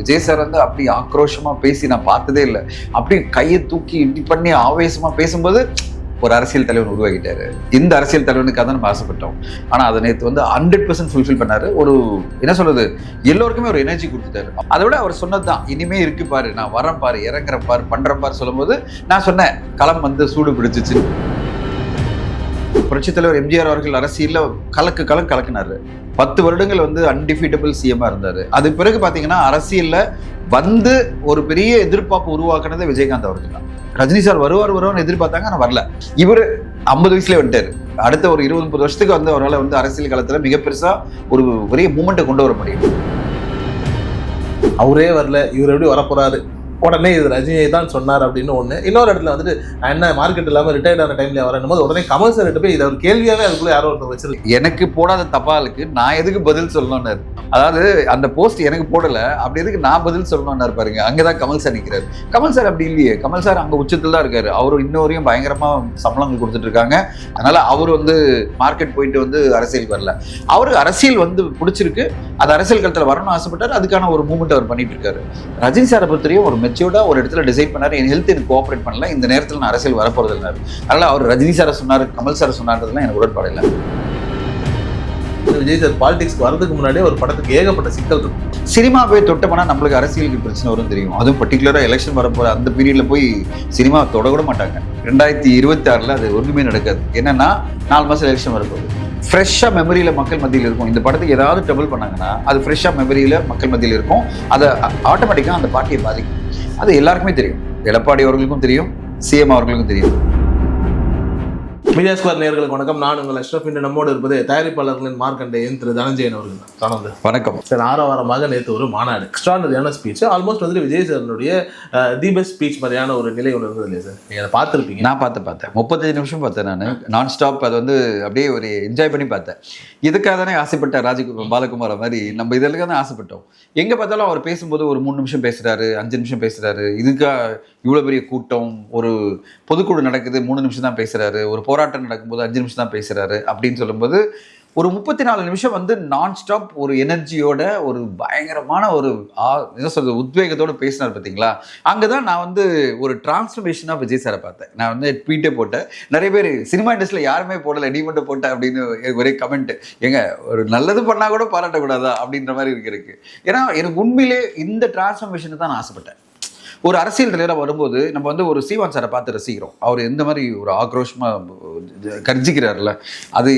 Vijay sir வந்து அப்படி ஆக்ரோஷமா பேசி நான் பார்த்ததே இல்லை. அப்படி கையை தூக்கி இப்படி பண்ணி ஆவேசமா பேசும்போது ஒரு அரசியல் தலைவர் உருவாகிட்டாரு. இந்த அரசியல் தலைவனுக்காக தான் நம்ம ஆசைப்பட்டோம். ஆனால் அதை நேற்று வந்து ஹண்ட்ரட் பர்சன்ட் ஃபுல்ஃபில் பண்ணாரு. ஒரு என்ன சொல்றது? எல்லோருக்குமே ஒரு எனர்ஜி கொடுத்துட்டாரு. அதை விட அவர் சொன்னதுதான் இனிமே இருக்கு பாரு நான் வரேன் பாரு இறங்குறேன் பாரு பண்ற பாரு சொல்லும்போது நான் சொன்னேன் களம் வந்து சூடு பிடிச்சிச்சு. புரட்சித் தலைவர் எம்ஜிஆர் அவர்கள் அரசியலில் கலக்கு கலக்கு கலக்குனாரு. பத்து வருடங்கள் வந்து அன்டிஃபீட்டபிள் சிஎம்மா இருந்தார். அது பிறகு பார்த்தீங்கன்னா அரசியல்ல வந்து ஒரு பெரிய எதிர்பார்ப்பு உருவாக்குனதே விஜயகாந்த் அவர்கள் தான். ரஜினி சார் வருவார் வருவார்னு எதிர்பார்த்தாங்க ஆனா வரல. இவர் ஐம்பது வயசுல வந்துட்டாரு. அடுத்த ஒரு இருபது முப்பது வருஷத்துக்கு வந்து அவரால் வந்து அரசியல் காலத்துல மிக பெருசா ஒரு பெரிய மூமெண்ட்டை கொண்டு வர முடியும். அவரே வரல. இவர் எப்படி வரப்போறாரு? உடனே இது ரஜினியை தான் சொன்னார் அப்படின்னு ஒன்று இன்னொரு இடத்துல வந்துட்டு நான் என்ன மார்க்கெட் இல்லாமல் ரிட்டையர்ட் ஆன டைம்ல வரணும் போது உடனே கமல் சார் போய் இதை ஒரு கேள்வியாகவே அதுக்குள்ள யாரோ ஒருத்தர் வச்சிருக்கு எனக்கு போடாத தபாலுக்கு நான் எதுக்கு பதில் சொல்லணும்னாரு. அதாவது அந்த போஸ்ட் எனக்கு போடலை அப்படி எதுக்கு நான் பதில் சொல்லணும்னாரு பாருங்க. அங்கே தான் கமல் சார் நிற்கிறார் கமல் சார் அப்படி இல்லையே. கமல் சார் அங்கே உச்சத்தில் தான் இருக்காரு. அவர் இன்னொரையும் பயங்கரமாக சம்பளம் சம்பளங்கள் கொடுத்துட்டு இருக்காங்க அதனால் அவர் வந்து மார்க்கெட் போயிட்டு வந்து அரசியல் வரல. அவருக்கு அரசியல் வந்து பிடிச்சிருக்கு. அது அரசியல் களத்தில் வரணும்னு ஆசைப்பட்டார். அதுக்கான ஒரு மூமெண்ட் அவர் பண்ணிட்டு இருக்காரு ரஜினி சாரை பொறுத்தவரையும் ஒரு மெச்சூர்டா ஒரு இடத்துல டிசைட் பண்ணாரு என் ஹெல்த் எனக்கு கோஆபரேட் பண்ணல இந்த நேரத்தில் நான் அரசியல் வரப்போறது இல்லைனாரு அதனால அவர் ரஜினி சாரை சொன்னாரு கமல் சாரை சொன்னார்ன்றதுலாம் எனக்கு உடன்பாடு இல்லை. விஜய் சார் பாலிடிக்ஸ்க்கு வரதுக்கு முன்னாடியே ஒரு படத்துக்கு ஏகப்பட்ட சிக்கல் இருக்கும். சினிமா போய் தொட்ட போனா நம்மளுக்கு அரசியலுக்கு பிரச்சனை வரும் தெரியும். அதுவும் பர்டிகுலரா எலெக்ஷன் வரப்போற அந்த பீரியட்ல போய் சினிமா தொட கூட மாட்டாங்க. ரெண்டாயிரத்தி இருபத்தி ஆறுல அது ஒன்றுமே நடக்காது. என்னன்னா நாலு மாசம் எலெக்ஷன் வரப்போகுது. ஃப்ரெஷ்ஷாக மெமரியில் மக்கள் மத்தியில் இருக்கும். இந்த படத்துக்கு ஏதாவது ட்ரபிள் பண்ணாங்கன்னா அது ஃப்ரெஷ்ஷாக மெமரியில் மக்கள் மத்தியில் இருக்கும். அதை ஆட்டோமேட்டிக்காக அந்த பார்ட்டியை பாதிக்கும். அது எல்லாருக்குமே தெரியும். எடப்பாடி அவர்களுக்கும் தெரியும் சிஎம் அவர்களுக்கும் தெரியும். மீடியா ஸ்கொயர் நேர்களுக்கு வணக்கம். நான் உங்கள் அஷ்ரஃப் இன்று நம்மோடு இருப்பது தயாரிப்பாளர்களின் மார்க்கண்டேயன் திரு தனஞ்சயன் அவர்கள். தொடர்ந்து வணக்கம். சார் ஆறாம் வாரமாக நேற்று ஒரு மாநாடு எக்ஸ்ட்ரானரியான ஸ்பீச் ஆல்மோஸ்ட் வந்துட்டு விஜய் சாரனுடைய தி பெஸ்ட் ஸ்பீச் மாதிரியான ஒரு நிலை ஒன்று இருந்தது இல்லையா சார்? நீங்கள் அதை பார்த்துருப்பீங்க. நான் பார்த்து பார்த்தேன். முப்பத்தஞ்சு நிமிஷம் பார்த்தேன் நான். நான் ஸ்டாப் அது வந்து அப்படியே ஒரு என்ஜாய் பண்ணி பார்த்தேன். இதுக்காக தானே ஆசைப்பட்டேன் ராஜகுமார் பாலகுமார மாதிரி நம்ம இதெல்லாம் தான் ஆசைப்பட்டோம். எங்கே பார்த்தாலும் அவர் பேசும்போது ஒரு மூணு நிமிஷம் பேசுறாரு அஞ்சு நிமிஷம் பேசுறாரு. இதுக்கா இவ்வளோ பெரிய கூட்டம் ஒரு பொதுக்குழு நடக்குது மூணு நிமிஷம் தான் பேசுறாரு. ஒரு போராட்டம் நடக்கும்போது அஞ்சு நிமிஷம் தான் பேசுகிறாரு அப்படின்னு சொல்லும்போது ஒரு முப்பத்தி நாலு நிமிஷம் வந்து நான் ஸ்டாப் ஒரு எனர்ஜியோட ஒரு பயங்கரமான ஒரு ஆ- என்ன சொல்றது உத்வேகத்தோடு பேசினார் பார்த்தீங்களா? அங்கே தான் நான் வந்து ஒரு டிரான்ஸ்ஃபர்மேஷனாக விஜய் சாரை பார்த்தேன். நான் வந்து ட்வீட்டே போட்டேன். நிறைய பேர் சினிமா இண்டஸ்ட்ரியில் யாருமே போடல நீ மட்டும் போட்ட அப்படின்னு ஒரே கமெண்ட் எங்க ஒரு நல்லது பண்ணால் கூட பாராட்டக்கூடாதா? அப்படின்ற மாதிரி இருக்கு ஏன்னா எனக்கு உண்மையிலே இந்த டிரான்ஸ்ஃபர்மேஷனை தான் நான் ஆசைப்பட்டேன். ஒரு அரசியல் தலைவராக வரும்போது நம்ம வந்து ஒரு சீவான் சாரை பார்த்து ரசிக்கிறோம். அவர் எந்த மாதிரி ஒரு ஆக்ரோஷமாக கர்ஜிக்கிறார்ல அது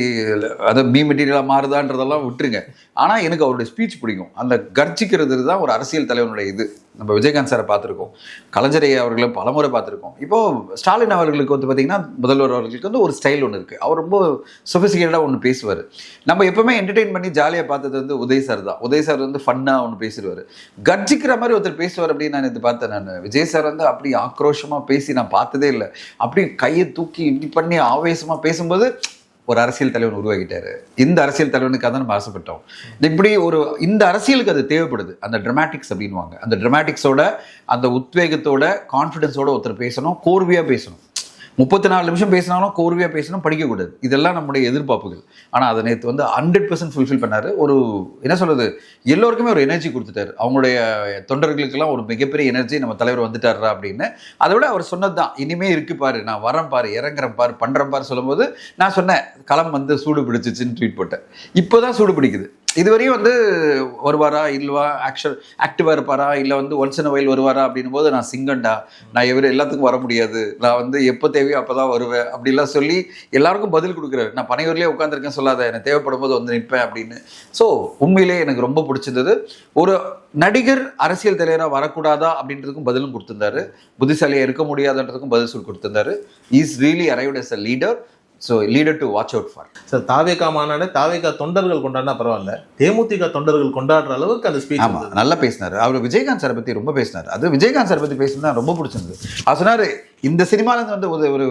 அது மீ மெட்டீரியலாக மாறுதான்றதெல்லாம் விட்டுருங்க. ஆனால் எனக்கு அவருடைய ஸ்பீச் பிடிக்கும். அந்த கர்ஜிக்கிறது தான் ஒரு அரசியல் தலைவனுடைய இது. நம்ம விஜயகாந்த் சாரை பார்த்துருக்கோம். கலைஞரை அவர்களை பலமுறை பார்த்துருக்கோம். இப்போ ஸ்டாலின் அவர்களுக்கு வந்து பார்த்தீங்கன்னா முதல்வர் அவர்களுக்கு வந்து ஒரு ஸ்டைல் ஒன்று இருக்குது அவர் ரொம்ப சொஃபிசிகேட்டடாக ஒன்று பேசுவார். நம்ம எப்பவுமே என்டர்டெயின் பண்ணி ஜாலியாக பார்த்தது வந்து உதய் சார் தான். உதய் சார் வந்து ஃபன்னாக ஒன்று பேசிடுவார். கர்ஜிக்கிற மாதிரி ஒருத்தர் பேசுவார் அப்படின்னு நான் இது பார்த்தேன் நான். விஜய் சார் வந்து அப்படி ஆக்ரோஷமாக பேசி நான் பார்த்ததே இல்லை. அப்படி கையை தூக்கி இப்படி பண்ணி ஆவேசமாக பேசும்போது ஒரு அரசியல் தலைவன் உருவாகிட்டாரு இந்த அரசியல் தலைவனுக்காக தான் நம்ம ஆசைப்பட்டோம். இப்படி ஒரு இந்த அரசியலுக்கு அது தேவைப்படுது. அந்த ட்ரமாட்டிக்ஸ் அப்படின்வாங்க அந்த ட்ரமாட்டிக்ஸோட அந்த உத்வேகத்தோட கான்ஃபிடென்ஸோட ஒருத்தர் பேசணும் கோர்வையாக பேசணும். முப்பத்தி நாலு நிமிஷம் பேசினாலும் கோர்வையாக பேசணும் படிக்கக்கூடாது இதெல்லாம் நம்முடைய எதிர்பார்ப்புகள். ஆனால் அதை நேற்று வந்து ஹண்ட்ரட் பர்சன்ட் ஃபுல்ஃபில் பண்ணார். ஒரு என்ன சொல்கிறது எல்லோருக்குமே ஒரு எனர்ஜி கொடுத்துட்டாரு. அவங்களுடைய தொண்டர்களுக்கெல்லாம் ஒரு மிகப்பெரிய எனர்ஜி நம்ம தலைவர் வந்துட்டாரா அப்படின்னு. அதை விட அவர் சொன்னது தான் இனிமே இருக்கு பாரு நான் வரேன் பாரு இறங்குறேன் பாரு பண்ணுறேன் பாரு சொல்லும்போது நான் சொன்னேன் களம் வந்து சூடு பிடிச்சிச்சுன்னு ட்வீட் போட்டேன். இப்போ தான் சூடு பிடிக்குது. இதுவரையும் வந்து வருவாரா இல்லவா? ஆக்சுவல் ஆக்டிவாக இருப்பாரா? இல்லை வந்து ஒன்ஸ் இன் வயல் வருவாரா அப்படின்னும் போது நான் சிங்கண்டா நான் இவர் எல்லாத்துக்கும் வர முடியாது. நான் வந்து எப்போ தேவையோ அப்போ தான் வருவேன். அப்படிலாம் சொல்லி எல்லாருக்கும் பதில் கொடுக்குறாரு. நான் பனையூர்லேயே உட்காந்துருக்கேன் சொல்லாத எனக்கு தேவைப்படும் போது வந்து நிற்பேன் அப்படின்னு. ஸோ உண்மையிலே எனக்கு ரொம்ப பிடிச்சிருந்தது. ஒரு நடிகர் அரசியல் தலைவராக வரக்கூடாதா அப்படின்றதுக்கும் பதிலும் கொடுத்துருந்தாரு. புத்திசாலியாக இருக்க முடியாதுன்றதுக்கும் பதில் சொல்லி கொடுத்துருந்தாரு. Is really arrived as a leader so leader to watch out for sir TVK மாநாடு தாவேகா தொண்டர்கள் கொண்டாடினா பரவாயில்ல. தேமுதிக தொண்டர்கள் கொண்டாடுற அளவுக்கு அந்த ஸ்பீச் ஆமா நல்லா பேசினாரு. அவர் விஜயகாந்த் சாரை பத்தி ரொம்ப பேசினாரு. அது விஜயகாந்த் சாரை பத்தி பேசினா ரொம்ப பிடிச்சிருந்தது. அவர் சொன்னாரு இந்த சினிமாலேருந்து வந்து ஒரு ஒரு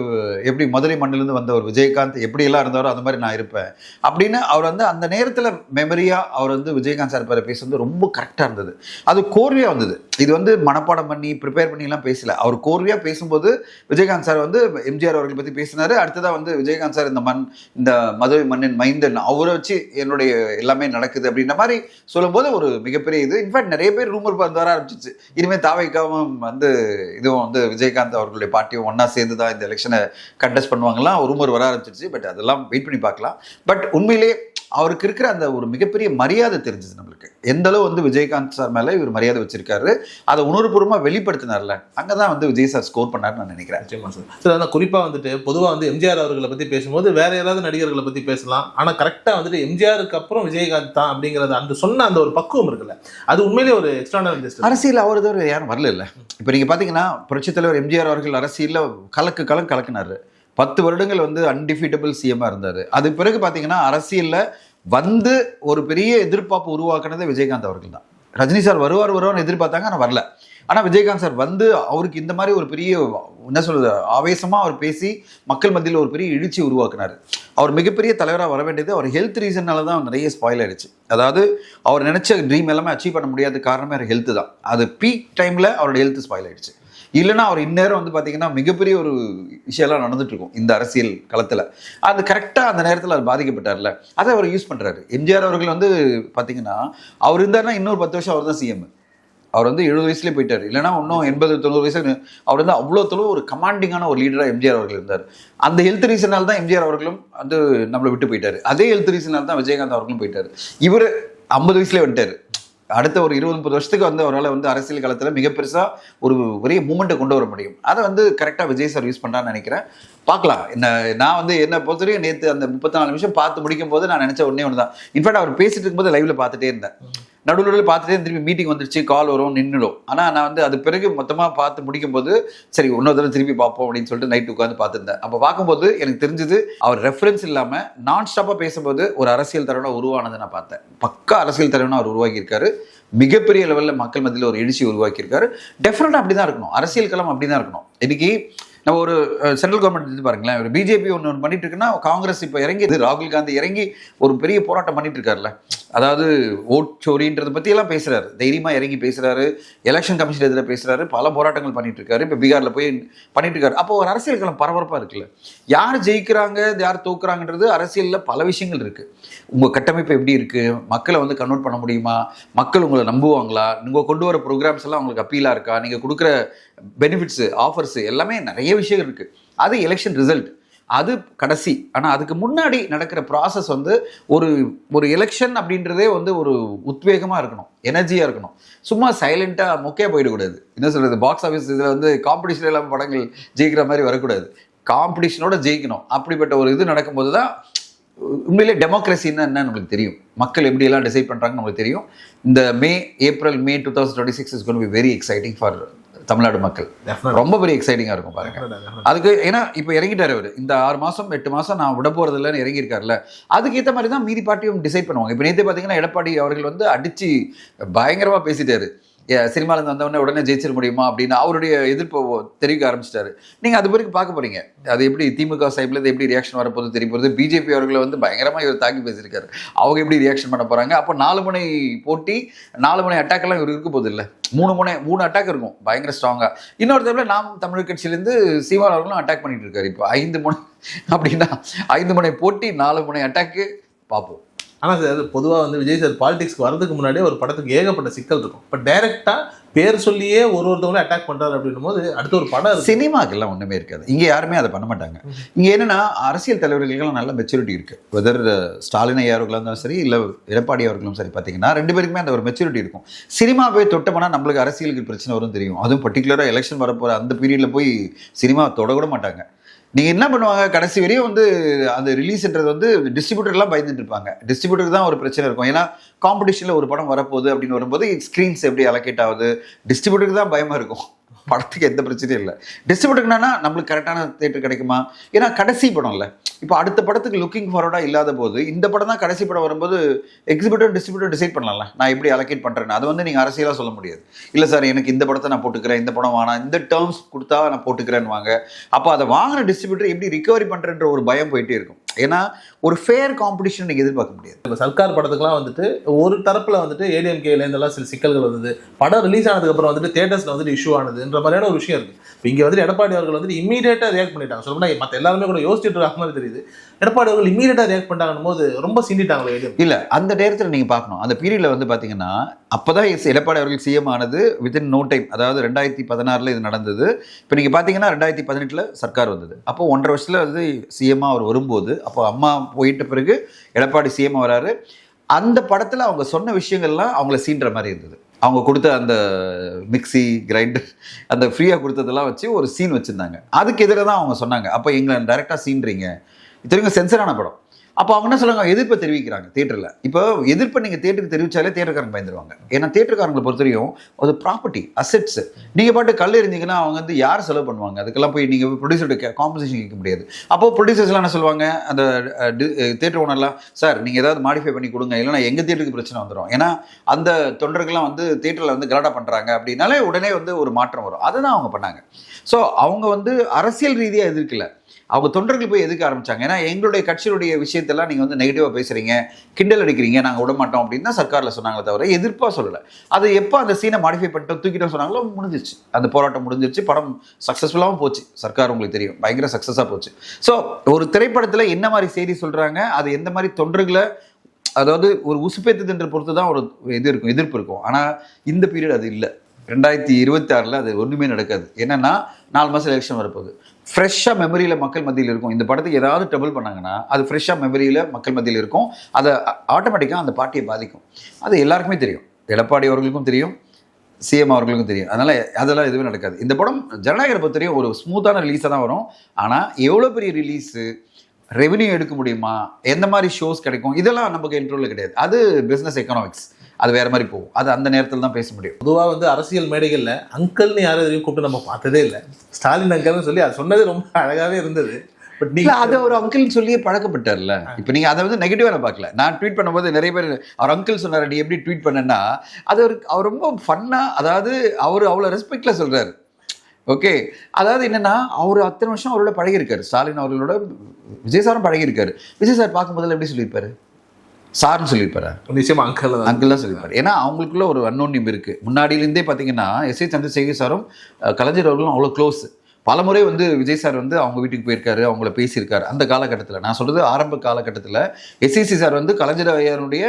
எப்படி மதுரை மண்ணிலேருந்து வந்த ஒரு விஜயகாந்த் எப்படி எல்லாம் இருந்தாரோ அந்த மாதிரி நான் இருப்பேன். அப்படின்னு அவர் வந்து அந்த நேரத்தில் மெமரியாக அவர் வந்து விஜயகாந்த் சார் பேரை பேசுறது ரொம்ப கரெக்டாக இருந்தது. அது கோர்வையாக வந்தது. இது வந்து மனப்பாடம் பண்ணி ப்ரிப்பேர் பண்ணிலாம் பேசல. அவர் கோர்வையாக பேசும்போது விஜயகாந்த் சார் வந்து எம்ஜிஆர் அவர்கள் பற்றி பேசினாரு. அடுத்ததாக வந்து விஜயகாந்த் சார் இந்த மண் இந்த மதுரை மண்ணின் மைந்தன் அவரை வச்சு என்னுடைய எல்லாமே நடக்குது அப்படின்ற மாதிரி சொல்லும்போது ஒரு மிகப்பெரிய இது. இன்ஃபேக்ட் நிறைய பேர் ரூமர் வந்து வர ஆரம்பிச்சிச்சு இனிமேல் தாவைக்காவும் வந்து இதுவும் வந்து விஜயகாந்த் அவர்களுடைய பார்ட்டியும் ஒன்றா சேர்ந்து தான் இந்த எலெக்ஷனை கண்டெஸ்ட் பண்ணுவாங்களாம் ரூமர் வர ஆரம்பிச்சிருச்சு. பட் அதெல்லாம் வெயிட் பண்ணி பார்க்கலாம். பட் உண்மையிலே அவருக்கு இருக்கிற அந்த ஒரு மிகப்பெரிய மரியாதை தெரிஞ்சது நம்மளுக்கு. எந்த அளவு வந்து விஜயகாந்த் சார் மேலே இவர் மரியாதை வச்சிருக்காரு அதை உணர்வுபூர்வமாக வெளிப்படுத்தினார்ல அங்கே தான் வந்து விஜய் சார் ஸ்கோர் பண்ணாருன்னு நான் நினைக்கிறேன். நிச்சயமா சார். சார் அதான் குறிப்பாக வந்துட்டு பொதுவாக வந்து எம்ஜிஆர் அவர்களை பற்றி பேசும்போது வேற யாராவது நடிகர்களை பற்றி பேசலாம். ஆனால் கரெக்டாக வந்துட்டு எம்ஜிஆருக்கு அப்புறம் விஜயகாந்த் தான் அப்படிங்கிறது அந்த சொன்ன அந்த ஒரு பக்குவம் இருக்குல்ல அது உண்மையிலேயே ஒரு எக்ஸ்ட்ரானரி ஜஸ்ட் அரசியல் அவர் தவிர யாரும் வரல இல்லை. இப்போ நீங்கள் பார்த்தீங்கன்னா புரட்சித் தலைவர் எம்ஜிஆர் அவர்கள் அரசியலில் கலக்கு கலம் கலக்குனாரு. பத்து வருடங்கள் வந்து அன்டிஃபீட்டபிள் சிஎம்மாக இருந்தார். அது பிறகு பார்த்தீங்கன்னா அரசியலில் வந்து ஒரு பெரிய எதிர்பார்ப்பு உருவாக்குனதே விஜயகாந்த் அவர்கள் தான். ரஜினி சார் வருவார் வருவார்னு எதிர்பார்த்தாங்க ஆனால் வரல. ஆனால் விஜயகாந்த் சார் வந்து அவருக்கு இந்த மாதிரி ஒரு பெரிய என்ன சொல்றது ஆவேசமாக அவர் பேசி மக்கள் மத்தியில் ஒரு பெரிய எழுச்சி உருவாக்குனார். அவர் மிகப்பெரிய தலைவராக வர வேண்டியது அவர் ஹெல்த் ரீசன்னால தான் நிறைய ஸ்பாயில் ஆயிடுச்சு. அதாவது அவர் நினைச்ச ட்ரீம் எல்லாமே அச்சீவ் பண்ண முடியாத காரணமே அவர் ஹெல்த் தான். அது பீக் டைமில் அவரோட ஹெல்த் ஸ்பாயில் ஆயிடுச்சு. இல்லைன்னா அவர் இந்நேரம் வந்து பார்த்தீங்கன்னா மிகப்பெரிய ஒரு விஷயம்லாம் நடந்துட்டு இருக்கும் இந்த அரசியல் களத்தில். அது கரெக்டாக அந்த நேரத்தில் அது பாதிக்கப்பட்டார்ல. அதை அவர் யூஸ் பண்ணுறாரு எம்ஜிஆர் அவர்கள் வந்து பார்த்தீங்கன்னா அவர் இருந்தாருன்னா இன்னொரு பத்து வருஷம் அவர் தான் சிஎம் அவர் வந்து எழுபது வயசுலேயே போயிட்டார். இல்லைனா இன்னும் எண்பது தொண்ணூறு வயசு அவர் வந்து அவ்வளோ தொழில் ஒரு கமாண்டிங்கான ஒரு லீடராக எம்ஜிஆர் அவர்கள் இருந்தார். அந்த ஹெல்த் ரீசனால் தான் எம்ஜிஆர் அவர்களும் வந்து நம்மளை விட்டு போயிட்டார். அதே ஹெல்த் ரீசனால் தான் விஜயகாந்த் அவர்களும் போயிட்டார். இவர் ஐம்பது வயசுலேயே வந்துட்டார். அடுத்த ஒரு இருபது முப்பது வருஷத்துக்கு வந்து அவரால் வந்து அரசியல் காலத்தில் மிக பெருசாக ஒரு பெரிய மூமெண்ட்டை கொண்டு வர முடியும். அதை வந்து கரெக்டாக விஜய் சார் யூஸ் பண்ணுறான்னு நினைக்கிறேன். பார்க்கலாம். என்ன நான் வந்து என்ன பொறுத்தவரையும் நேற்று அந்த முப்பத்தி நாலு நிமிஷம் பார்த்து முடிக்கும் போது நான் நினச்ச ஒன்றே ஒன்று தான் இன்ஃபேக்ட் அவர் பேசிட்டு இருக்கும்போது லைவ்ல பார்த்துட்டே இருந்தேன். நடுவில் நடுவில் பார்த்துட்டே திரும்பி மீட்டிங் வந்துருச்சு கால் வரும் நின்றுடும் ஆனால் நான் வந்து அது பிறகு மொத்தமாக பார்த்து முடிக்கும் போது சரி இன்னொரு தடவை திருப்பி பார்ப்போம் அப்படின்னு சொல்லிட்டு நைட் உட்காந்து பார்த்துருந்தேன். அப்போ பார்க்கும்போது எனக்கு தெரிஞ்சது அவர் ரெஃபரன்ஸ் இல்லாமல் நான் ஸ்டாப்பாக பேசும்போது ஒரு அரசியல் தலைவனாக உருவானதை நான் பார்த்தேன். பக்கா அரசியல் தலைவனாக அவர் உருவாக்கியிருக்காரு. மிகப்பெரிய லெவலில் மக்கள் மத்தியில் ஒரு எழுச்சி உருவாக்கியிருக்காரு. டெஃபினட்டாக அப்படி தான் இருக்கணும். அரசியல் களம் அப்படி தான் இருக்கணும். இன்னைக்கு நம்ம ஒரு சென்ட்ரல் கவர்மெண்ட் இருந்து பாருங்களேன். ஒரு பிஜேபி ஒன்று ஒன்று பண்ணிட்டு இருக்குன்னா காங்கிரஸ் இப்போ இறங்கி ராகுல் காந்தி இறங்கி ஒரு பெரிய போராட்டம் பண்ணிட்டு இருக்காருல்ல. அதாவது ஓட் சோரின்றதை பற்றி எல்லாம் பேசுறாரு. இறங்கி பேசுகிறாரு எலெக்ஷன் கமிஷன் எதிராக பேசுகிறாரு பல போராட்டங்கள் பண்ணிட்டு இருக்காரு இப்போ பீகாரில் போய் பண்ணிட்டு இருக்காரு அப்போ ஒரு அரசியல் களம் பரபரப்பாக இருக்குல்ல. யார் ஜெயிக்கிறாங்க யார் தோக்குறாங்கன்றது அரசியலில் பல விஷயங்கள் இருக்குது உங்கள் கட்டமைப்பு எப்படி இருக்குது மக்களை வந்து கன்வெர்ட் பண்ண முடியுமா? மக்கள் உங்களை நம்புவாங்களா? நீங்கள் கொண்டு வர ப்ரோக்ராம்ஸ் எல்லாம் உங்களுக்கு அப்பீலாக இருக்கா? நீங்கள் கொடுக்குற பெனிஃபிட்ஸு ஆஃபர்ஸு எல்லாமே நிறைய விஷயம் இருக்குது அது எலெக்ஷன் ரிசல்ட் அது கடைசி. ஆனால் அதுக்கு முன்னாடி நடக்கிற ப்ராசஸ் வந்து ஒரு ஒரு எலெக்ஷன் அப்படின்றதே வந்து ஒரு உத்வேகமாக இருக்கணும். எனர்ஜியாக இருக்கணும். சும்மா சைலண்ட்டாக மொக்கையாக போயிடக்கூடாது. என்ன சொல்கிறது பாக்ஸ் ஆஃபீஸ் இதில் வந்து காம்படிஷன் இல்லாமல் படங்கள் ஜெயிக்கிற மாதிரி வரக்கூடாது. காம்படிஷனோட ஜெயிக்கணும். அப்படிப்பட்ட ஒரு இது நடக்கும்போது தான் உண்மையிலே டெமோக்ரஸின்னா என்ன நம்மளுக்கு தெரியும். மக்கள் எப்படியெல்லாம் டிசைட் பண்ணுறாங்கன்னு நம்மளுக்கு தெரியும். இந்த May April May two thousand twenty six is gonna be very exciting for Tamil Nadu மக்கள். ரொம்ப பெரிய எக்ஸைட்டிங்காக இருக்கும் பாருங்க. அதுக்கு ஏன்னா இப்போ இறங்கிட்டாரு அவர். இந்த ஆறு மாசம் எட்டு மாசம் நான் விட போறது இல்லைன்னு இறங்கியிருக்காருல்ல. அதுக்கு ஏற்ற மாதிரி தான் மீதி பார்ட்டியும் டிசைட் பண்ணுவாங்க. இப்போ நேற்று பார்த்தீங்கன்னா எடப்பாடி அவர்கள் வந்து அடிச்சு பயங்கரமா பேசிட்டாரு. ஏ, இருந்து வந்தவொடனே உடனே ஜெயிச்சிட முடியுமா அப்படின்னு அவருடைய எதிர்ப்பு தெரிவிக்க ஆரம்பிச்சிட்டாரு. நீங்கள் அது பிறகு பார்க்க போறீங்க. அது எப்படி திமுக சைட்லேருந்து எப்படி ரியாக்ஷன் வரப்போகுது தெரிய போகிறது பிஜேபி அவர்களை வந்து பயங்கரமாக இவர் தாக்கி பேசியிருக்காரு. அவங்க எப்படி ரியாக்ஷன் பண்ண போகிறாங்க அப்போ நாலு முனை போட்டி நாலு முனை அட்டாக்கெல்லாம் இவர் இருக்க போகுது மூணு முனை மூணு அட்டாக் இருக்கும். பயங்கர ஸ்ட்ராங்காக இன்னொரு தடவை நாம் தமிழ் கட்சியிலேருந்து சீமான் அவர்களும் அட்டாக் பண்ணிட்டு இருக்காரு. இப்போ ஐந்து முனை அப்படின்னா ஐந்து முனை போட்டி நாலு முனை அட்டாக்கு பார்ப்போம். ஆனால் சார் பொதுவாக வந்து விஜய் சார் பாலிடிக்ஸ்க்கு வரதுக்கு முன்னாடியே ஒரு படத்துக்கு ஏகப்பட்ட சிக்கல் இருக்கும். இப்போ டைரெக்டாக பேர் சொல்லியே ஒரு ஒருத்தவங்களும் அட்டாக் பண்ணுறாரு அப்படின்னும் போது அடுத்த ஒரு படம் சினிமாக்கெல்லாம் ஒன்றுமே இருக்காது. இங்கே யாருமே அதை பண்ண மாட்டாங்க. இங்கே என்னென்னா அரசியல் தலைவர்களுக்கெல்லாம் நல்ல மெச்சூரிட்டி இருக்குது வெதர் ஸ்டாலின் ஐயா அவர்களாக இருந்தாலும் சரி இல்லை எடப்பாடி அவர்களும் சரி பார்த்தீங்கன்னா ரெண்டு பேருக்குமே அந்த ஒரு மெச்சூரிட்டி இருக்கும். சினிமா போய் தொட்டோம்னா நம்மளுக்கு அரசியலுக்கு பிரச்சனை வரும் தெரியும். அதுவும் பர்டிகுலராக எலெக்ஷன் வரப்போகிற அந்த பீரியடில் போய் சினிமா தொட கூட மாட்டாங்க. நீங்கள் என்ன பண்ணுவாங்க? கடைசி வரையும் வந்து அந்த ரிலீஸ்ன்றது வந்து டிஸ்ட்ரிபியூட்டர்லாம் பயந்துட்டு இருப்பாங்க டிஸ்ட்ரிபியூட்டர் தான் ஒரு பிரச்சனை இருக்கும். ஏன்னா காம்படிஷனில் ஒரு படம் வரப்போகுது அப்படின்னு வரும்போது ஸ்க்ரீன்ஸ் எப்படி அலோகேட் ஆகுது? டிஸ்ட்ரிபியூட்டருக்கு தான் பயமாக இருக்கும். படத்துக்கு எந்த பிரச்சனையும் இல்லை. டிஸ்ட்ரிபியூட்டர்னா நம்மளுக்கு கரெக்டான தேட்டர் கிடைக்குமா? ஏன்னா கடைசி படம் இல்லை இப்போ அடுத்த படத்துக்கு லுக்கிங் ஃபார்வர்டாக இல்லாத போது இந்த படம் தான் கடைசி படம் வரும்போது எக்ஸிபியூட்டர் டிஸ்ட்ரிபியூட்டர் டிசைட் பண்ணலாம்ல. நான் எப்படி அலோகேட் பண்ணுறேன்னு அதை வந்து நீங்கள் அரசியலாக சொல்ல முடியாது. இல்லை சார் எனக்கு இந்த படத்தை நான் போட்டுக்கிறேன் இந்த படம் வாங்கினா இந்த டேர்ம்ஸ் கொடுத்தா நான் போட்டுக்கிறேன்னு வாங்க அப்போ அதை வாங்கின டிஸ்ட்ரிபியூட்டர் எப்படி ரிகவரி பண்ணுறன்ற ஒரு பயம் போயிட்டே இருக்கும். ஏன்னா ஒரு ஃபேர் காம்படிஷன் நீங்கள் எதிர்பார்க்க முடியாது. இப்போ சர்க்கார் படத்துக்குலாம் வந்துட்டு ஒரு தரப்புல வந்துட்டு ஏடிஎம்கேல இருந்தெல்லாம் சில சிக்கல்கள் வந்தது. படம் ரிலீஸ் ஆனதுக்கு அப்புறம் வந்துட்டு தேட்டர்ஸ்ல வந்துட்டு இஷ்யூ ஆனதுன்ற மாதிரியான ஒரு விஷயம் இருக்கு. இப்போ இங்க வந்துட்டு எடப்பாடி அவர்கள் வந்துட்டு இமீடியட்டா ரியாக்ட் பண்ணிட்டாங்க. சொல்லப்போனா மற்ற எல்லாருமே கூட யோசிச்சுட்டு இருக்க மாதிரி தெரியுது. எடப்பாடி அவர்கள் இமீடியட்டா ரியாக்ட் பண்ணிட்டாங்கன்னு போது ரொம்ப சிந்திட்டாங்களே ஏடிஎம் இல்ல அந்த நேரத்தில் நீங்க பார்க்கணும். அந்த பீரியட்ல வந்து பாத்தீங்கன்னா அப்பதான் எஸ் எடப்பாடி அவர்கள் சிஎம் ஆனது வித்தின் நோ டைம் அதாவது ரெண்டாயிரத்தி பதினாறுல இது நடந்தது. இப்போ நீங்க பாத்தீங்கன்னா ரெண்டாயிரத்தி பதினெட்டுல சர்க்கார் வந்தது. அப்போ ஒன்றரை வருஷத்துல வந்து சிஎம்மா அவர் வரும்போது அப்போ அம்மா போயிட்ட பிறகு எடப்பாடி சிஎம் வராரு. அந்த படத்தில் அவங்க சொன்ன விஷயங்கள்லாம் அவங்கள சீன்ற மாதிரி இருந்தது. அவங்க கொடுத்த அந்த மிக்ஸி கிரைண்டர் அந்த ஃப்ரீயாக கொடுத்ததெல்லாம் வச்சு ஒரு சீன் வச்சுருந்தாங்க. அதுக்கு எதிராக தான் அவங்க சொன்னாங்க. அப்போ எங்களை டைரெக்டாக சீன்றீங்க. இத்தனைக்கும் சென்சரான படம். அப்போ அவங்க என்ன சொல்லுவாங்க எதிர்ப்பை தெரிவிக்கிறாங்க தேட்டரில் இப்போ எதிர்ப்பை நீங்கள் தேட்டருக்கு தெரிவிச்சாலே தேட்டருக்காரங்க பயந்துருவாங்க. ஏன்னா தேட்டருக்காரங்களை பொறுத்தவரையும் அது ப்ராப்பர்ட்டி அசெட்ஸ் நீங்கள் பாட்டு கல் இருந்தீங்கன்னா அவங்க வந்து யார் செலவு பண்ணுவாங்க? அதுக்கெல்லாம் போய் நீங்கள் ப்ரொடியூசர்கிட்ட காம்பன்சேஷன் கேட்க முடியாது. அப்போ ப்ரொடியூசர்ஸ்லாம் என்ன சொல்லுவாங்க? அந்த தேட்டர் ஓனர்லாம் சார் நீங்கள் ஏதாவது மாடிஃபை பண்ணி கொடுங்க. இல்லைன்னா எங்கள் தேட்டருக்கு பிரச்சனை வந்துடும் ஏன்னா அந்த தொண்டர்கள்லாம் வந்து தேட்டரில் வந்து கலாடா பண்ணுறாங்க அப்படின்னாலே உடனே வந்து ஒரு மாற்றம் வரும். அதை தான் அவங்க பண்ணாங்க. ஸோ அவங்க வந்து அரசியல் ரீதியாக எதிர்க்கலை. அவங்க தொண்டர்கள் போய் எதுக்க ஆரம்பிச்சாங்க? ஏன்னா எங்களுடைய கட்சியுடைய விஷயத்தெல்லாம் நீங்கள் வந்து நெகட்டிவாக பேசுகிறீங்க கிண்டல் அடிக்கிறீங்க நாங்கள் விட மாட்டோம் அப்படின்னு தான் சர்க்காரில் சொன்னாங்களே தவிர எதிர்ப்பாக சொல்லலை. அது எப்போ அந்த சீனை மாடிஃபை பண்ணிட்டோம் தூக்கிட்டோம் சொன்னாங்களோ முடிஞ்சிச்சு அந்த போராட்டம் முடிஞ்சிருச்சு படம் சக்ஸஸ்ஃபுல்லாகவும் போச்சு. சர்க்கார் உங்களுக்கு தெரியும் பயங்கர சக்ஸஸாக போச்சு. ஸோ ஒரு திரைப்படத்தில் என்ன மாதிரி செய்தி சொல்கிறாங்க அது எந்த மாதிரி தொண்டர்களை அதாவது ஒரு உசுப்பேத்துதுன்ற பொறுத்து தான் ஒரு இது இருக்கும் எதிர்ப்பு இருக்கும். ஆனால் இந்த பீரியட் அது இல்லை. ரெண்டாயிரத்தி இருபத்தி ஆறில் அது ஒன்றுமே நடக்காது. என்னென்னா நாலு மாதம் எலெக்ஷன் வரப்போகுது. ஃப்ரெஷ்ஷாக மெமரியில் மக்கள் மத்தியில் இருக்கும். இந்த படத்துக்கு ஏதாவது ட்ரபிள் பண்ணாங்கன்னா அது ஃப்ரெஷ்ஷாக மெமரியில் மக்கள் மத்தியில் இருக்கும். அதை ஆட்டோமேட்டிக்காக அந்த பாட்டியை பாதிக்கும். அது எல்லாருக்குமே தெரியும். எடப்பாடி அவர்களுக்கும் தெரியும். சிஎம் அவர்களுக்கும் தெரியும். அதனால் அதெல்லாம் எதுவுமே நடக்காது. இந்த படம் ஜனநாயகரை பொறுத்தவரையும் ஒரு ஸ்மூத்தான ரிலீஸாக தான் வரும். ஆனால் எவ்வளோ பெரிய ரிலீஸு ரெவென்யூ எடுக்க முடியுமா? எந்த மாதிரி ஷோஸ் கிடைக்கும்? இதெல்லாம் நமக்கு இன்ட்ரோலில் கிடையாது. அது பிஸ்னஸ் எக்கனாமிக்ஸ் அது வேற மாதிரி போகும். அது அந்த நேரத்தில் தான் பேச முடியும். பொதுவா வந்து அரசியல் மேடைகள்ல அங்கிள்னு யாரும் எதையும் கூப்பிட்டு நம்ம பார்த்ததே இல்லை. ஸ்டாலின் அங்கிள்னு சொல்லி அது சொன்னது ரொம்ப அழகாவே இருந்தது. பட் இல்ல நீங்க அது ஒரு அங்கிள் சொல்லியே பழக்கப்பட்டார்ல. இப்போ நீங்க அதை வந்து நெகட்டிவா நான் பார்க்கல. நான் ட்வீட் பண்ணும்போது நிறைய பேர் அவர் அங்கிள் சொன்னார் நீ எப்படி ட்வீட் பண்ணனா அது ஒரு அவர் ரொம்ப ஃபன்னா அதாவது அவர் அவ்வளோ ரெஸ்பெக்ட்ல சொல்றாரு. ஓகே. அதாவது என்னன்னா அவர் அத்தனை வருஷம் அவரோட பழகியிருக்காரு. ஸ்டாலின் அவர்களோட விஜய் சாரும் பழகியிருக்காரு. விஜய் சார் பார்க்கும்போதெல்லாம் எப்படி சொல்லியிருப்பாரு? சார்னு சொல்லியிருப்பாரு? நிச்சயமா அங்கிள் அங்கிள் தான் சொல்லியிருப்பாரு. ஏன்னா அவங்களுக்குள்ள ஒரு அன்னோன்யம் இருக்கு. முன்னாடியிலேருந்தே பார்த்தீங்கன்னா எஸ் ஏ சந்திரசேகர் சாரும் கலைஞர் அவர்களும் அவ்வளோ க்ளோஸ் பலமுறை வந்து விஜய் சார் வந்து அவங்க வீட்டுக்கு போயிருக்காரு அவங்கள பேசியிருக்காரு. அந்த காலகட்டத்தில். நான் சொல்றது ஆரம்ப காலகட்டத்தில். எஸ்எஸ்சி சார் வந்து கலைஞர் ஐயருடைய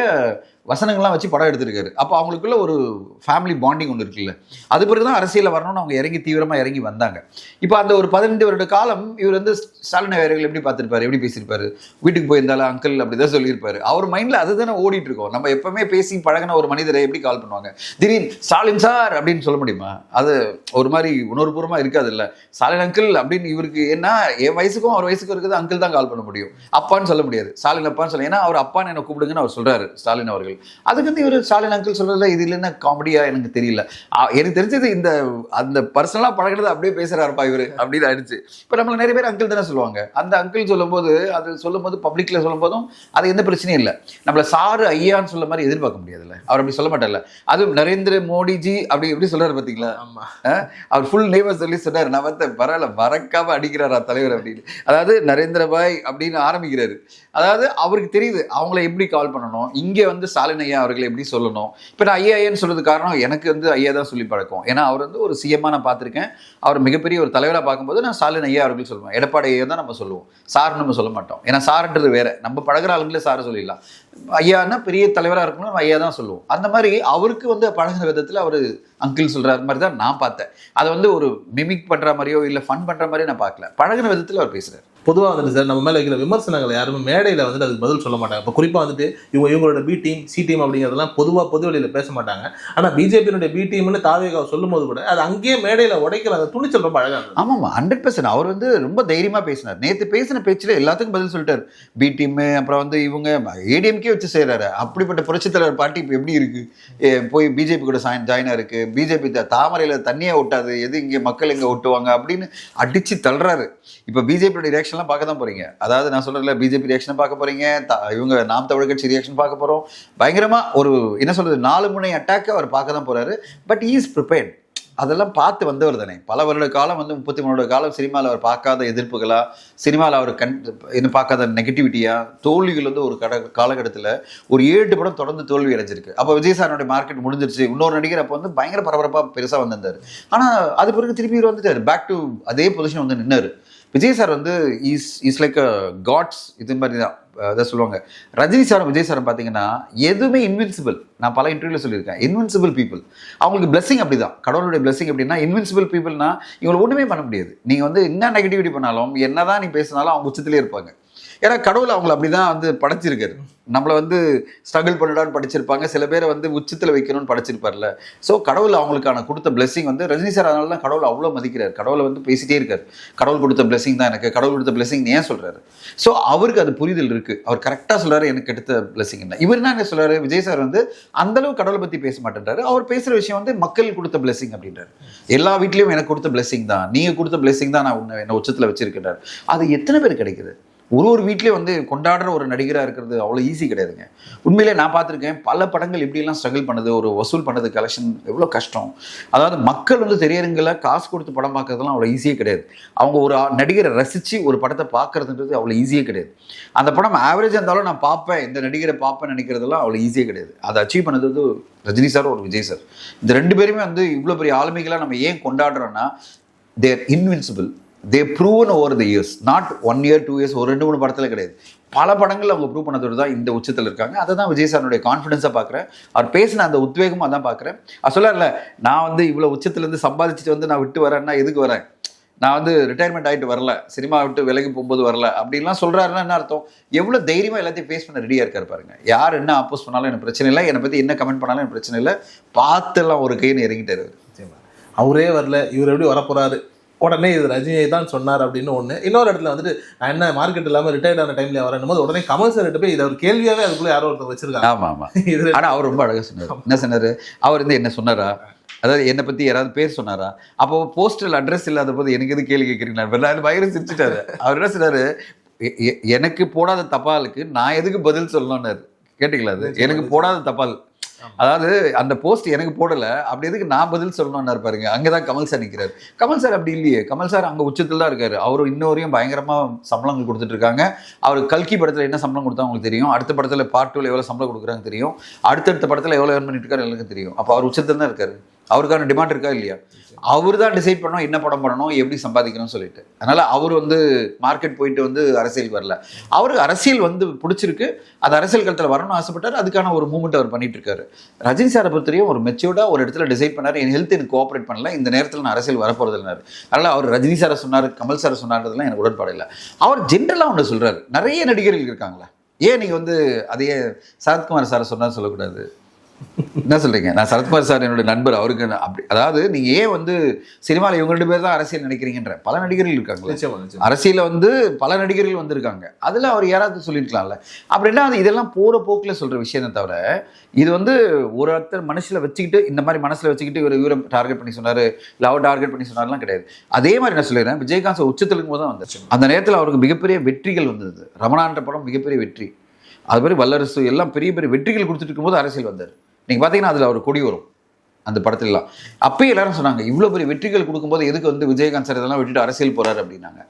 வசனங்கள்லாம் வச்சு படம் எடுத்திருக்காரு. அப்போ அவங்களுக்குள்ள ஒரு ஃபேமிலி பாண்டிங் ஒன்று இருக்குல்ல. அது பிறகு தான் அரசியலில் வரணும்னு அவங்க இறங்கி தீவிரமாக இறங்கி வந்தாங்க. இப்போ அந்த ஒரு பதினெண்டு வருட காலம் இவர் வந்து ஸ்டாலின் வேர்கள் எப்படி பார்த்துருப்பாரு? எப்படி பேசியிருப்பாரு? வீட்டுக்கு போயிருந்தாலும் அங்கிள் அப்படி தான் சொல்லியிருப்பாரு. அவர் மைண்டில் அதுதானே ஓடிட்டு இருக்கோம். நம்ம எப்பவுமே பேசி பழகின ஒரு மனிதரை எப்படி கால் பண்ணுவாங்க? திடீர்னு ஸ்டாலின் சார் அப்படின்னு சொல்ல முடியுமா? அது ஒரு மாதிரி உணர்வுபூர்வமாக இருக்காது இல்லை ஸ்டாலின் அங்கிள் அப்படின்னு இவருக்கு என்ன என் வயசுக்கும் அவர் வயசுக்கும் இருக்குது அங்கிள் தான் கால் பண்ண முடியும். அப்பான்னு சொல்ல முடியாது. ஸ்டாலின் அப்பான்னு சொல்ல ஏன்னா அவர் அப்பான்னு என்னை கூப்பிடுங்கன்னு அவர் சொல்கிறாரு ஸ்டாலின் அவர்கள். அதுக்கு வந்து இவர் ஸ்டாலின் அங்கிள் சொல்றதுல இது இல்லைன்னா காமெடியா எனக்கு தெரியல. எனக்கு தெரிஞ்சது இந்த அந்த பர்சனலா பழகினது அப்படியே பேசுறாருப்பா இவரு. அப்படின்னு ஆயிடுச்சு. இப்போ நம்மள நிறைய பேர் அங்கிள் தானே சொல்லுவாங்க. அந்த அங்கிள் சொல்லும்போது அது சொல்லும்போது பப்ளிக்ல சொல்லும்போதும் அது எந்த பிரச்சனையும் இல்லை. நம்மள சாரு ஐயான்னு சொல்ல மாதிரி எதிர்பார்க்க முடியாதுல்ல. அவர் அப்படி சொல்ல மாட்டார்ல. அதுவும் நரேந்திர மோடிஜி அப்படி எப்படி சொல்றாரு அஹ் அவர் ஃபுல் நேமை சொல்லி சொன்னார் நான் வந்து பரவாயில்ல மறக்காம அடிக்கிறாரா தலைவர் அப்படின்னு. அதாவது நரேந்திரபாய் அப்படின்னு ஆரம்பிக்கிறாரு. அதாவது அவருக்கு தெரியுது அவங்கள எப்படி கால் பண்ணணும்? இங்கே வந்து ஸ்டாலின் ஐயா அவர்களை எப்படி சொல்லணும்? இப்போ நான் ஐயா ஐயான்னு சொல்றது காரணம் எனக்கு வந்து ஐயா தான் சொல்லி பழக்கம். ஏன்னா அவர் வந்து ஒரு சிஎம்மா நான் பார்த்துருக்கேன். அவர் மிகப்பெரிய ஒரு தலைவராக பார்க்கும்போது நான் ஸ்டாலின் ஐயா அவர்கள் சொல்லுவேன். எடப்பாடி ஐயா தான் நம்ம சொல்லுவோம். சார் நம்ம சொல்ல மாட்டோம். ஏன்னா சார்ன்றது வேற. நம்ம பழகுற ஆளுங்களே சார் சொல்லிடலாம். ஐயான்னா பெரிய தலைவராக இருக்கணும் நம்ம ஐயா தான் சொல்லுவோம். அந்த மாதிரி அவருக்கு வந்து பழகிற விதத்தில் அவர் அங்கிள் சொல்கிறார் மாதிரி தான் நான் பார்த்தேன். அதை வந்து ஒரு மிமிக் பண்ணுற மாதிரியோ இல்லை ஃபன் பண்ணுற மாதிரியோ நான் பார்க்கல. பழகுன விதத்தில் அவர் பேசுகிறார் பொதுவாக வந்துட்டு சார் நம்ம மேலே வைக்கிற விமர்சனங்கள் யாருமே மேடையில் வந்துட்டு அதுக்கு பதில் சொல்ல மாட்டாங்க. இப்போ குறிப்பாக வந்துட்டு இவங்க இவங்களோட பி டீம் சி டீம் அப்படிங்கிறதெல்லாம் பொதுவாக பொது வழியில் பேச மாட்டாங்க. ஆனால் பிஜேபியினுடைய பி டீம்னு தாவேகா சொல்லும்போது கூட அது அங்கேயே மேடையில் உடைக்கிற அந்த துணிச்சல் ரொம்ப அழகாக இருந்தது. ஆமாம் ஹண்ட்ரட் பர்சன்ட் அவர் வந்து ரொம்ப தைரியமாக பேசினார். நேற்று பேசின பேச்சில் எல்லாத்துக்கும் பதில் சொல்லிட்டார். பி டீம் அப்புறம் வந்து இவங்க ஏடிஎம்கே வச்சு செய்கிறாரு அப்படிப்பட்ட புரட்சித் தலைவர் பார்ட்டி இப்போ எப்படி இருக்குது ஏ, போய் பிஜேபி கூட சாயின் ஜாயின் ஆகிருக்கு பிஜேபி தாமரையில் தண்ணியே ஒட்டாது. எது இங்கே மக்கள் இங்கே ஒட்டுவாங்க அப்படின்னு அடித்து தள்ளுறாரு. இப்போ பிஜேபியோட ரியாக்ஷன்லாம் பார்க்க தான் போறீங்க. அதாவது நான் சொல்றேன்ல பிஜேபி ரியாக்ஷன் பார்க்க போகிறீங்க த- இவங்க நாம் தமிழ் கட்சி ரியாக்ஷன் பார்க்க போகிறோம் பயங்கரமாக ஒரு என்ன சொல்கிறது நாலு முனை அட்டாக் அவர் பார்க்க தான் போகிறாரு பட் இஸ் ப்ரிப்பேர்ட் அதெல்லாம் பார்த்து வந்தவர் தானே. பல வருட காலம் வந்து முப்பத்தி மூணு வருட காலம் சினிமாவில் அவர் பார்க்காத எதிர்ப்புகளாக சினிமாவில் அவர் கண் இன்னும் பார்க்காத நெகட்டிவிட்டியாக தோல்விகள் வந்து ஒரு கட காலகட்டத்தில் ஒரு ஏழு படம் தொடர்ந்து தோல்வி அடைஞ்சிருக்கு. அப்போ விஜய் சாரோட மார்க்கெட் முடிஞ்சிருச்சு. இன்னொரு நடிகர் அப்போ வந்து பயங்கர பரபரப்பாக பெருசாக வந்திருந்தார். ஆனால் அது பிறகு திருப்பி இவர் வந்துட்டார். பேக் டு அதே பொசிஷன் வந்து நின்னார். விஜய் சார் வந்து is is like a gods இது மாதிரி தான் அதை சொல்லுவாங்க. ரஜினி சாரும் விஜய் சாரும் பார்த்தீங்கன்னா எதுவுமே இன்வின்சிபிள் நான் பல இன்டர்வியூவில் சொல்லியிருக்கேன். இன்வின்சிபிள் பீப்புள் அவங்களுக்கு blessing அப்படிதான். கடவுளுடைய பிளஸிங் அப்படின்னா இன்வின்சிபிள் பீப்புள்னா இவங்களை ஒன்றுமே பண்ண முடியாது. நீங்கள் வந்து என்ன நெகட்டிவிட்டி பண்ணாலும் என்னதான் நீ பேசினாலும் அவங்க உச்சத்திலே இருப்பாங்க. ஏன்னா கடவுள் அவங்கள அப்படிதான் வந்து படைச்சிருக்காரு. நம்மளை வந்து ஸ்ட்ரகிள் பண்ணிடான்னு படிச்சிருப்பாங்க. சில பேரை வந்து உச்சத்தில் வைக்கணும்னு படைச்சிருப்பார்ல. ஸோ கடவுள் அவங்களுக்கான கொடுத்த பிளெஸிங் வந்து ரஜினி சார் அதனால தான் கடவுள் அவ்வளோ மதிக்கிறார். கடவுளை வந்து பேசிட்டே இருக்கார். கடவுள் கொடுத்த பிளெஸிங் தான் எனக்கு. கடவுள் கொடுத்த பிளெஸிங் ஏன் சொல்கிறாரு ஸோ அவருக்கு அது புரிதல் இருக்குது அவர் கரெக்டாக சொல்கிறாரு எனக்கு எடுத்த பிளெஸிங் என்ன இவர் என்ன என்ன விஜய் சார் வந்து அந்தளவு கடவுளை பற்றி பேச மாட்டேன்றாரு. அவர் பேசுகிற விஷயம் வந்து மக்கள் கொடுத்த பிளெஸிங் அப்படின்றாரு. எல்லா வீட்லேயும் எனக்கு கொடுத்த பிளெஸிங் தான். நீங்கள் கொடுத்த பிளெஸிங் தான் நான் உன்னை என்னை உச்சத்தில் வச்சிருக்கின்றார். அது எத்தனை பேர் கிடைக்குது? ஒரு ஒரு வீட்லேயும் வந்து கொண்டாடுற ஒரு நடிகராக இருக்கிறது அவ்வளோ ஈஸி கிடையாதுங்க. உண்மையிலே நான் பார்த்துருக்கேன் பல படங்கள் இப்படியெல்லாம் ஸ்ட்ரகிள் பண்ணுது ஒரு வசூல் பண்ணது கலெக்ஷன் எவ்வளோ கஷ்டம். அதாவது மக்கள் வந்து திரையரங்கில் காசு கொடுத்து படம் பார்க்கறதுலாம் அவ்வளோ ஈஸியே கிடையாது. அவங்க ஒரு ஆ- நடிகரை ரசித்து ஒரு படத்தை பார்க்குறதுன்றது அவ்வளோ ஈஸியே கிடையாது. அந்த படம் ஆவரேஜாக இருந்தாலும் நான் பார்ப்பேன் இந்த நடிகரை பார்ப்பேன் நினைக்கிறதெல்லாம் அவ்வளோ ஈஸியே கிடையாது. அதை அச்சீவ் பண்ணது வந்து ரஜினி சார் ஒரு விஜய் சார் இந்த ரெண்டு பேருமே வந்து இவ்வளோ பெரிய ஆளுமைகளாக நம்ம ஏன் கொண்டாடுறோன்னா they're invincible they proven over the years not one year two years ஒரு ரெண்டு மூணு படத்தில் கிடையாது. பல படங்கள் அவங்க ப்ரூவ் பண்ணதோடு தான் இந்த உச்சத்தில் இருக்காங்க. அதை தான் விஜய் சாருடைய கான்ஃபிடென்ஸாக பார்க்குறேன் அவர் பேசின அந்த உத்வேகமாக தான் பார்க்குறேன் அது சொல்லல நான் வந்து இவ்வளோ உச்சத்துலேருந்து சம்பாதிச்சுட்டு வந்து நான் விட்டு வரேன்னா எதுக்கு வரேன்? நான் வந்து ரிட்டையர்மெண்ட் ஆகிட்டு வரல. சினிமா விட்டு விலகி போகும்போது வரல. அப்படின்லாம் சொல்கிறாருன்னா என்ன அர்த்தம்? எவ்வளோ தைரியமாக எல்லாத்தையும் ஃபேஸ் பண்ண ரெடியாக இருக்கார் பாருங்க. யார் என்ன ஆப்போஸ் பண்ணாலும் எனக்கு பிரச்சனை இல்லை. என்னை பற்றி என்ன கமெண்ட் பண்ணாலும் எனக்கு பிரச்சனை இல்லை. பார்த்துலாம் ஒரு கைன்னு இறங்கிட்டார் அவரே வரல. இவர் எப்படி வரப்போகிறாரு உடனே இது ரஜினியை தான் சொன்னார் அப்படின்னு ஒன்று இன்னொரு இடத்துல வந்துட்டு நான் என்ன மார்க்கெட் இல்லாமல் ரிட்டையர்ட் ஆன டைம்ல வரணும் போது உடனே கமல் சார் போய் இதை ஒரு கேள்வியாவே அதுக்குள்ள யாரோ ஒருத்தர் வச்சிருக்காங்க. ஆமா ஆமா. இது ஆனா அவர் ரொம்ப அழகா சொன்னார். என்ன சொன்னாரு? அவர் வந்து என்ன சொன்னாரா? அதாவது என்னை பத்தி யாராவது பேர் சொன்னாரா? அப்போ போஸ்டல் அட்ரஸ் இல்லாத போது எனக்கு எது கேள்வி கேட்குறீங்களா நான் பயங்கர சிரிச்சிட்டாரு. அவர் என்ன சொன்னாரு? எனக்கு போடாத தபாலுக்கு நான் எதுக்கு பதில் சொல்லணும்னாரு கேட்டீங்களா அது? எனக்கு போடாத தபால் அதாவது அந்த போஸ்ட் எனக்கு போடல. அப்படி எதுக்கு நான் பதில் சொல்லணும்னாரு பாருங்க. அங்கதான் கமல் சார் நிற்கிறார் கமல் சார் அப்படி இல்லையே. கமல் சார் அங்க உச்சத்துல தான் இருக்காரு. அவர் இன்னொரையும் பயங்கரமா சம்பளங்கள் கொடுத்துட்டு இருக்காங்க அவர் கல்கி படத்துல என்ன சம்பளம் கொடுத்தா உங்களுக்கு தெரியும்? அடுத்த படத்துல பார்ட் டூல எவ்வளவு சம்பளம் கொடுக்குறாங்க தெரியும்? அடுத்தடுத்த படத்துல எவ்வளவு ஏர்ன் பண்ணிட்டு இருக்காரு எல்லாருக்கும் தெரியும். அப்போ அவர் உச்சத்துல தான் இருக்காரு. அவருக்கான டிமாண்ட் இருக்கா இல்லையா? அவர் தான் டிசைட் பண்ணணும் என்ன படம் பண்ணணும் எப்படி சம்பாதிக்கணும்னு சொல்லிட்டு. அதனால அவர் வந்து மார்க்கெட் போயிட்டு வந்து அரசியலுக்கு வரல. அவருக்கு அரசியல் வந்து பிடிச்சிருக்கு. அது அரசியல் களத்தில் வரணும்னு ஆசைப்பட்டார். அதுக்கான ஒரு மூமெண்ட் அவர் பண்ணிட்டு இருக்காரு. ரஜினி சாரை பொறுத்தவரையும் ஒரு மெச்சூர்டா ஒரு இடத்துல டிசைட் பண்ணார். என் ஹெல்த் எனக்கு கோஆப்ரேட் பண்ணல. இந்த நேரத்தில் நான் அரசியல் வரப்போறது இல்லை அதனால அவர் ரஜினி சாரை சொன்னார் கமல் சாரை சொன்னார்ன்றதுலாம் எனக்கு உடன்பாடு இல்லை. அவர் ஜென்ரலாக ஒன்று சொல்றாரு. நிறைய நடிகர்கள் இருக்காங்களா. ஏன் நீங்கள் வந்து அதையே சரத்குமார் சாரை சொன்னார் சொல்லக்கூடாது? என்ன சொல்றீங்க? நான் சரத்குமார் சார் என்னோட நண்பர் அவருக்கு அப்படி அதாவது நீங்க ஏன் வந்து சினிமாவில் இவங்க ரெண்டு பேர் தான் அரசியல் நினைக்கிறீங்கன்ற பல நடிகர்கள் இருக்காங்களே. நிச்சயமா நிச்சயமா. அரசியல வந்து பல நடிகர்கள் வந்திருக்காங்க. அதுல அவர் யாராவது சொல்லியிருக்கலாம்ல? அப்படின்னா அது இதெல்லாம் போற போக்குல சொல்ற விஷயம் தவிர இது வந்து ஒரு ஒருத்தர் மனசுல வச்சுக்கிட்டு இந்த மாதிரி மனசுல வச்சுக்கிட்டு இவர் இவரை டார்கெட் பண்ணி சொன்னாரு அவர் டார்கெட் பண்ணி சொன்னார்லாம் கிடையாது. அதே மாதிரி நான் சொல்லிடுறேன் விஜயகாந்த் உச்சத்தில் இருக்கும்போது தான் வந்துச்சு. அந்த நேரத்தில் அவருக்கு மிகப்பெரிய வெற்றிகள் வந்தது. ரமணான்ற படம் மிகப்பெரிய வெற்றி. அது மாதிரி வல்லரசு எல்லாம் பெரிய பெரிய வெற்றிகள் கொடுத்துட்டு இருக்கும்போது அரசியல் வந்தார். நீங்க பார்த்தீங்கன்னா அதுல அவர் கொடி வரும். அந்த படத்துலலாம். அப்பயே எல்லாரும் சொன்னாங்க இவ்வளோ பெரிய வெற்றிகள் கொடுக்கும்போது எதுக்கு வந்து விஜயகாந்த் சார் இதெல்லாம் விட்டுட்டு அரசியல் போறாரு? அப்படின்னாங்க.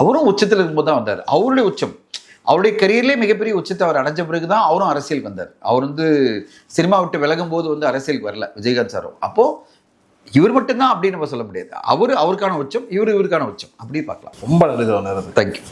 அவரும் உச்சத்தில் இருக்கும்போது தான் வந்தார். அவருடைய உச்சம். அவருடைய கரியர்லேயே மிகப்பெரிய உச்சத்தை அவர் அடைஞ்ச பிறகு தான் அவரும் அரசியலுக்கு வந்தார். அவர் வந்து சினிமா விட்டு விலகும் போது வந்து அரசியலுக்கு வரல விஜயகாந்த் சாரும் அப்போ இவர் மட்டும்தான் அப்படின்னு நம்ம சொல்ல முடியாது. அவர் அவருக்கான உச்சம் இவர் இவருக்கான உச்சம். அப்படி பார்க்கலாம். ரொம்ப நல்லது தேங்க்யூ